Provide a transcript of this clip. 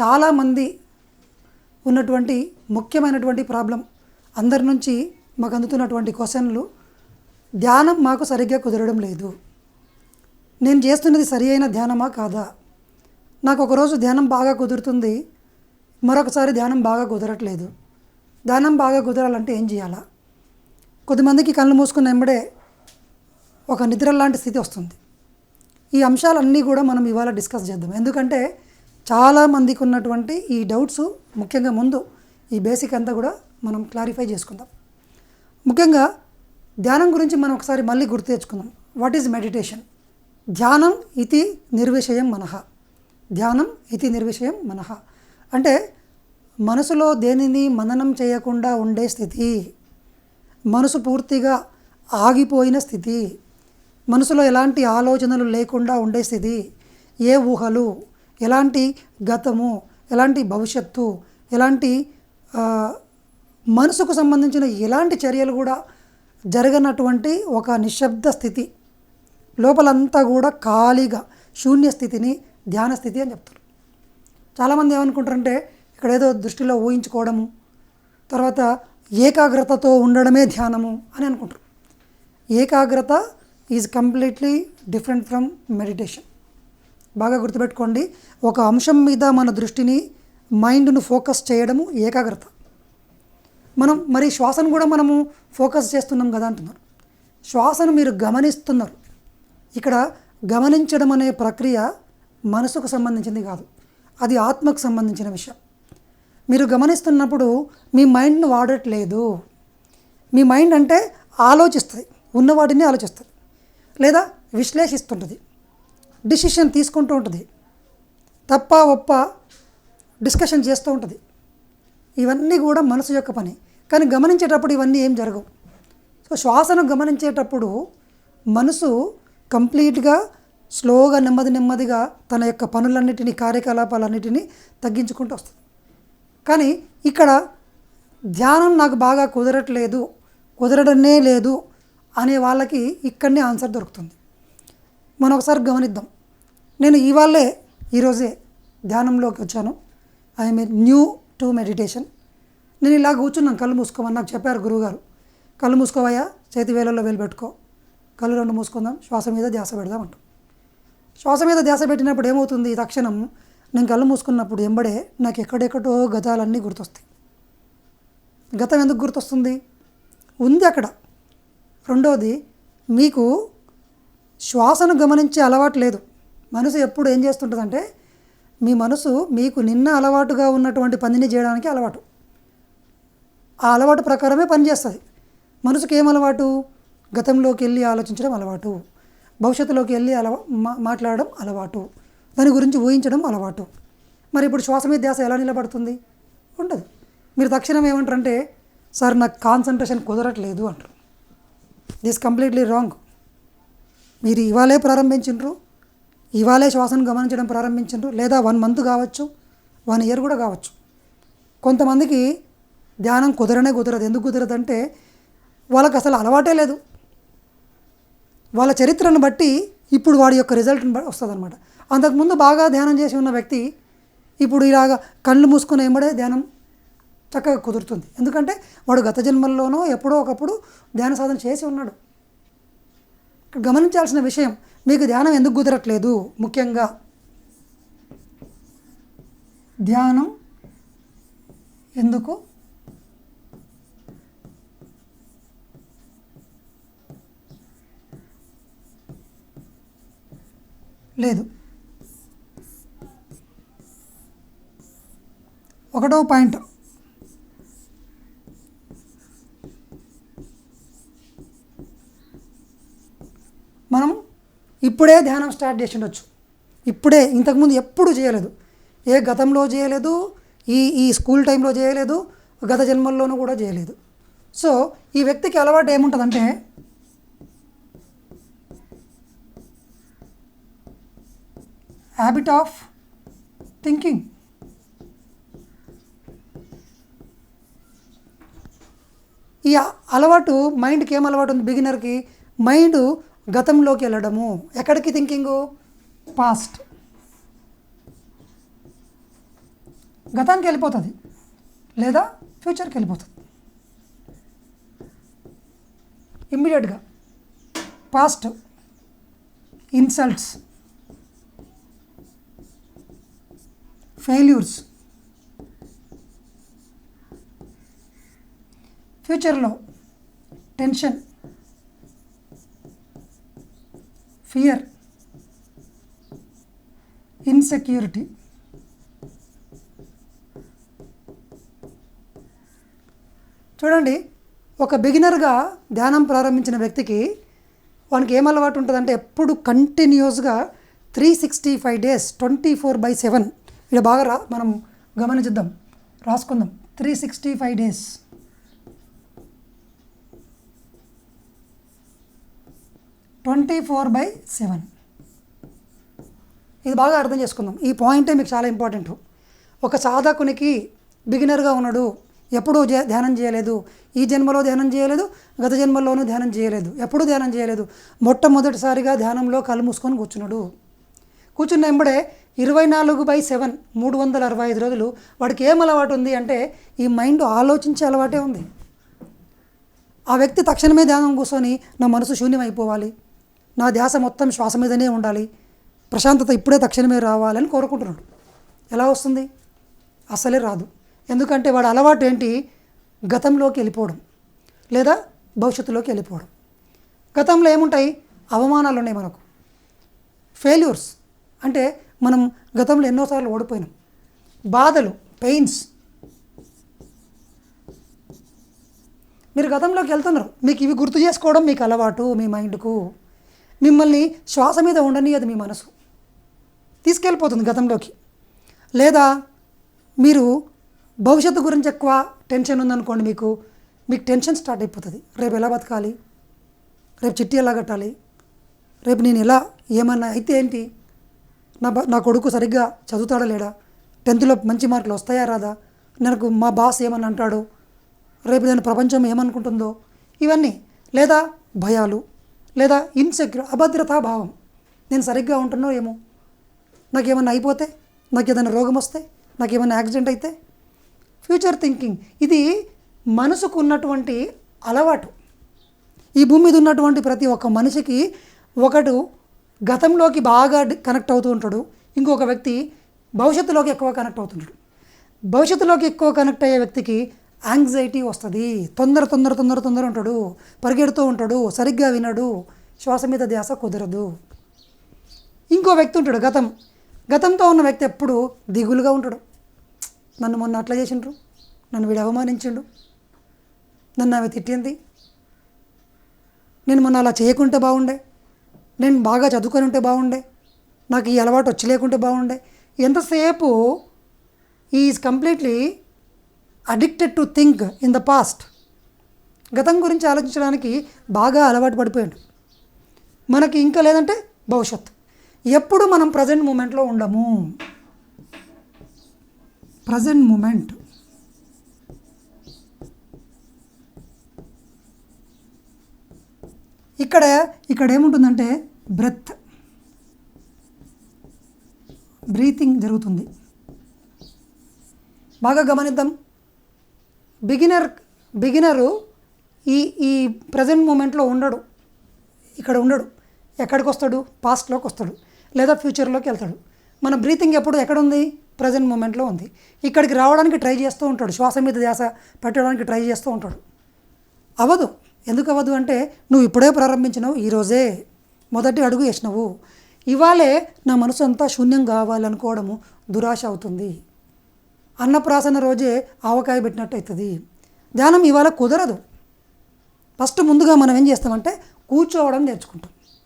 చాలామంది ఉన్నటువంటి ముఖ్యమైనటువంటి ప్రాబ్లం అందరి నుంచి మాకు అందుతున్నటువంటి క్వశ్చన్లు ధ్యానం మాకు సరిగ్గా కుదరడం లేదు. నేను చేస్తున్నది సరి అయిన ధ్యానమా కాదా? నాకు ఒకరోజు ధ్యానం బాగా కుదురుతుంది మరొకసారి ధ్యానం బాగా కుదరట్లేదు. ధ్యానం బాగా కుదరాలంటే ఏం చేయాలా? కొద్దిమందికి కళ్ళు మూసుకున్న వెంబడే ఒక నిద్ర లాంటి స్థితి వస్తుంది. ఈ అంశాలన్నీ కూడా మనం ఇవాళ డిస్కస్ చేద్దాం. ఎందుకంటే చాలామందికి ఉన్నటువంటి ఈ డౌట్స్ ముఖ్యంగా ముందు ఈ బేసిక్ అంతా కూడా మనం క్లారిఫై చేసుకుందాం. ముఖ్యంగా ధ్యానం గురించి మనం ఒకసారి మళ్ళీ గుర్తు తెచ్చుకుందాం. వాట్ ఈజ్ మెడిటేషన్ ధ్యానం ఇది నిర్విషయం మనహ ధ్యానం ఇది నిర్విషయం మనహ అంటే మనసులో దేనిని మననం చేయకుండా ఉండే స్థితి. మనసు పూర్తిగా ఆగిపోయిన స్థితి. మనసులో ఎలాంటి ఆలోచనలు లేకుండా ఉండే స్థితి. ఏ ఊహలు ఎలాంటి గతము ఎలాంటి భవిష్యత్తు ఎలాంటి మనసుకు సంబంధించిన ఎలాంటి చర్యలు కూడా జరగనటువంటి ఒక నిశ్శబ్ద స్థితి. లోపలంతా కూడా ఖాళీగా శూన్య స్థితిని ధ్యాన స్థితి అని చెప్తారు. చాలామంది ఏమనుకుంటారంటే ఇక్కడ ఏదో దృష్టిలో ఊహించుకోవడము తర్వాత ఏకాగ్రతతో ఉండడమే ధ్యానము అని అనుకుంటారు. ఏకాగ్రత is completely different from meditation. బాగా గుర్తుపెట్టుకోండి. ఒక అంశం మీద మన దృష్టిని మైండ్ను ఫోకస్ చేయడము ఏకాగ్రత. మనం మరి శ్వాసను కూడా మనము ఫోకస్ చేస్తున్నాం కదా అంటున్నారు. శ్వాసను మీరు గమనిస్తున్నారు. ఇక్కడ గమనించడం అనే ప్రక్రియ మనసుకు సంబంధించింది కాదు. అది ఆత్మకు సంబంధించిన విషయం. మీరు గమనిస్తున్నప్పుడు మీ మైండ్ను వాడట్లేదు. మీ మైండ్ అంటే ఆలోచిస్తుంది. ఉన్న వాటిని ఆలోచిస్తుంది. లేదా విశ్లేషిస్తుంటుంది. డిసిషన్ తీసుకుంటూ ఉంటుంది. తప్ప ఒప్ప డిస్కషన్ చేస్తూ ఉంటుంది. ఇవన్నీ కూడా మనసు యొక్క పని. కానీ గమనించేటప్పుడు ఇవన్నీ ఏం జరగవు. సో శ్వాసను గమనించేటప్పుడు మనసు కంప్లీట్గా స్లోగా నెమ్మది నెమ్మదిగా తన యొక్క పనులన్నిటినీ కార్యకలాపాలన్నిటినీ తగ్గించుకుంటూ వస్తుంది. కానీ ఇక్కడ ధ్యానం నాకు బాగా కుదరట్లేదు కుదరడనే లేదు అనే వాళ్ళకి ఇక్కడనే ఆన్సర్ దొరుకుతుంది. మనం ఒకసారి గమనిద్దాం. నేను ఇవాళే ఈరోజే ధ్యానంలోకి వచ్చాను. I mean new to meditation. నేను ఇలా కూర్చున్నాను కళ్ళు మూసుకోమని నాకు చెప్పారు గురువుగారు. కళ్ళు మూసుకోవయ్యా చేతి వేలల్లో వేలు పెట్టుకో. కళ్ళు రెండు మూసుకుందాం శ్వాస మీద ధ్యాస పెడదాం అంటాం. శ్వాస మీద ధ్యాస పెట్టినప్పుడు ఏమవుతుంది? తక్షణం నేను కళ్ళు మూసుకున్నప్పుడు ఎంబడే నాకు ఎక్కడెక్కడో గతాలన్నీ గుర్తొస్తాయి. గతం ఎందుకు గుర్తొస్తుంది? ఉంది అక్కడ. రెండవది మీకు శ్వాసను గమనించే అలవాటు లేదు. మనసు ఎప్పుడు ఏం చేస్తుంటుందంటే మీ మనసు మీకు నిన్న అలవాటుగా ఉన్నటువంటి పనిని చేయడానికి అలవాటు. ఆ అలవాటు ప్రకారమే పనిచేస్తుంది మనసుకి ఏం అలవాటు? గతంలోకి వెళ్ళి ఆలోచించడం అలవాటు. భవిష్యత్తులోకి వెళ్ళి అలవా మా మాట్లాడడం అలవాటు. దాని గురించి ఊహించడం అలవాటు. మరి ఇప్పుడు శ్వాస మీద ధ్యాస ఎలా నిలబడుతుంది? ఉండదు. మీరు తక్షణం ఏమంటారంటే సార్ నాకు కాన్సన్ట్రేషన్ కుదరట్లేదు అంటారు. దిస్ కంప్లీట్లీ రాంగ్ మీరు ఇవాళే ప్రారంభించిండ్రు ఇవాళే శ్వాసను గమనించడం ప్రారంభించిండ్రు లేదా వన్ మంత్ కావచ్చు వన్ ఇయర్ కూడా కావచ్చు. కొంతమందికి ధ్యానం కుదరనే కుదరదు. ఎందుకు కుదరదు అంటే వాళ్ళకి అసలు అలవాటే లేదు. వాళ్ళ చరిత్రను బట్టి ఇప్పుడు వాడి యొక్క రిజల్ట్ వస్తుంది అనమాట అంతకుముందు బాగా ధ్యానం చేసి ఉన్న వ్యక్తి ఇప్పుడు ఇలాగ కళ్ళు మూసుకుని ఏమడే ధ్యానం చక్కగా కుదురుతుంది. ఎందుకంటే వాడు గత జన్మల్లోనో ఎప్పుడో ఒకప్పుడు ధ్యాన సాధన చేసి ఉన్నాడు. ఇక్కడ గమనించాల్సిన విషయం మీకు ధ్యానం ఎందుకు కుదరట్లేదు? ముఖ్యంగా ధ్యానం ఎందుకు? లేదు. ఒకటో పాయింట్ మనం ఇప్పుడే ధ్యానం స్టార్ట్ చేసి ఉండొచ్చు ఇప్పుడే ఇంతకుముందు ఎప్పుడు చేయలేదు. ఏ గతంలో చేయలేదు ఈ ఈ స్కూల్ టైంలో చేయలేదు గత జన్మల్లోనూ కూడా చేయలేదు. సో ఈ వ్యక్తికి అలవాటు ఏముంటుందంటే హ్యాబిట్ ఆఫ్ థింకింగ్ ఈ అలవాటు మైండ్కి ఏం అలవాటు ఉంది? బిగినర్కి మైండ్ గతంలోకి వెళ్ళడము. ఎక్కడికి థింకింగు పాస్ట్ గతానికి వెళ్ళిపోతుంది. లేదా ఫ్యూచర్కి వెళ్ళిపోతుంది. ఇమ్మీడియట్గా పాస్ట్ ఇన్సల్ట్స్ ఫెయిల్యూర్స్ ఫ్యూచర్లో టెన్షన్ ఫియర్ ఇన్సెక్యూరిటీ చూడండి ఒక బిగినర్గా ధ్యానం ప్రారంభించిన వ్యక్తికి వానికి ఏం అలవాటు ఉంటుందంటే ఎప్పుడు కంటిన్యూస్గా three sixty five days twenty four by seven ఇక్కడ బాగా రా మనం గమనించుద్దాం రాసుకుందాం. Three sixty five days twenty four by seven. ఇది బాగా అర్థం చేసుకుందాం. ఈ పాయింటే మీకు చాలా ఇంపార్టెంట్. ఒక సాధకునికి బిగినర్గా ఉన్నాడు ఎప్పుడూ ధ్యానం చేయలేదు. ఈ జన్మలో ధ్యానం చేయలేదు గత జన్మలోనూ ధ్యానం చేయలేదు. ఎప్పుడూ ధ్యానం చేయలేదు. మొట్టమొదటిసారిగా ధ్యానంలో కళ్ళు మూసుకొని కూర్చున్నాడు. కూర్చున్న వెంబడే ఇరవై నాలుగు బై సెవెన్ మూడు వందల అరవై ఐదు రోజులు వాడికి ఏం అలవాటు ఉంది అంటే ఈ మైండ్ ఆలోచించే అలవాటే ఉంది. ఆ వ్యక్తి తక్షణమే ధ్యానం కూర్చొని నా మనసు శూన్యం అయిపోవాలి నా ధ్యాస మొత్తం శ్వాస మీదనే ఉండాలి. ప్రశాంతత ఇప్పుడే తక్షణమే రావాలని కోరుకుంటున్నాడు. ఎలా వస్తుంది? అసలే రాదు. ఎందుకంటే వాడు అలవాటు ఏంటి? గతంలోకి వెళ్ళిపోవడం లేదా భవిష్యత్తులోకి వెళ్ళిపోవడం. గతంలో ఏముంటాయి? అవమానాలు ఉన్నాయి మనకు. ఫెయిల్యూర్స్ అంటే మనం గతంలో ఎన్నోసార్లు ఓడిపోయినాం. బాధలు పెయిన్స్. మీరు గతంలోకి వెళ్తున్నారు. మీకు ఇవి గుర్తు చేసుకోవడం మీకు అలవాటు మీ మైండ్కు. మిమ్మల్ని శ్వాస మీద ఉండనియదు మీ మనసు. తీసుకెళ్ళిపోతుంది గతంలోకి. లేదా మీరు భవిష్యత్తు గురించి ఎక్కువ టెన్షన్ ఉందనుకోండి మీకు మీకు టెన్షన్ స్టార్ట్ అయిపోతుంది. రేపు ఎలా బతకాలి? రేపు చిట్టి ఎలా కట్టాలి? రేపు నేను ఎలా ఏమన్నా అయితే ఏంటి? నా బ- నా కొడుకు సరిగ్గా చదువుతాడా లేడా? టెన్త్లో మంచి మార్కులు వస్తాయా రాదా? నాకు మా బాస్ ఏమని అంటాడు రేపు నేను ప్రపంచం ఏమనుకుంటుందో? ఇవన్నీ. లేదా భయాలు. లేదా ఇన్సెక్యూర్ అభద్రతా భావం నేను సరిగ్గా ఉంటున్నో ఏమో? నాకేమన్నా అయిపోతే? నాకు ఏదైనా రోగం వస్తే? నాకు ఏమైనా యాక్సిడెంట్ అయితే? ఫ్యూచర్ థింకింగ్ ఇది మనసుకు ఉన్నటువంటి అలవాటు. ఈ భూమి మీద ఉన్నటువంటి ప్రతి ఒక్క మనిషికి ఒకడు గతంలోకి బాగా కనెక్ట్ అవుతూ ఉంటాడు. ఇంకొక వ్యక్తి భవిష్యత్తులోకి ఎక్కువ కనెక్ట్ అవుతుంటాడు. భవిష్యత్తులోకి ఎక్కువ కనెక్ట్ అయ్యే వ్యక్తికి యాంగ్జైటీ వస్తుంది. తొందర తొందర తొందర తొందర ఉంటాడు. పరిగెడుతూ ఉంటాడు. సరిగ్గా వినడు. శ్వాస మీద ధ్యాస కుదరదు. ఇంకో వ్యక్తి ఉంటాడు గతం. గతంతో ఉన్న వ్యక్తి ఎప్పుడు దిగులుగా ఉంటాడు. నన్ను మొన్న అట్లా చేసిండ్రు. నన్ను వీడు అవమానించిండు. నన్ను ఆమె తిట్టింది. నేను మొన్న అలా చేయకుంటే బాగుండే. నేను బాగా చదువుకొని ఉంటే బాగుండే. నాకు ఈ అలవాటు వచ్చి లేకుంటే బాగుండే. ఎంతసేపు is completely addicted to think in the past గతం గురించి ఆలోచించడానికి బాగా అలవాటు పడిపోయాడు. మనకి ఇంకా లేదంటే భవిష్యత్. ఎప్పుడు మనం ప్రజెంట్ మూమెంట్లో ఉండము? ప్రజెంట్ మూమెంట్ ఇక్కడ ఇక్కడ ఏముంటుందంటే బ్రెత్ బ్రీతింగ్ జరుగుతుంది. బాగా గమనిద్దాం. బిగినర్ బిగినరు ఈ ఈ ప్రజెంట్ మూమెంట్లో ఉండడు. ఇక్కడ ఉండడు. ఎక్కడికి వస్తాడు? పాస్ట్లోకి వస్తాడు. లేదా ఫ్యూచర్లోకి వెళ్తాడు. మన బ్రీతింగ్ ఎప్పుడు ఎక్కడ ఉంది? ప్రజెంట్ మూమెంట్లో ఉంది. ఇక్కడికి రావడానికి ట్రై చేస్తూ ఉంటాడు. శ్వాస మీద ధ్యాస పెట్టడానికి ట్రై చేస్తూ ఉంటాడు. అవ్వదు ఎందుకు అవ్వదు అంటే నువ్వు ఇప్పుడే ప్రారంభించినావు ఈరోజే మొదటి అడుగు వేసినావు. ఇవాళే నా మనసు అంతా శూన్యం కావాలనుకోవడము దురాశ అవుతుంది. అన్నప్రాసన రోజే ఆవకాయ పెట్టినట్టు అవుతుంది ధ్యానం ఇవాళ కుదరదు. ఫస్ట్ ముందుగా మనం ఏం చేస్తామంటే కూర్చోవడం నేర్చుకుంటాం.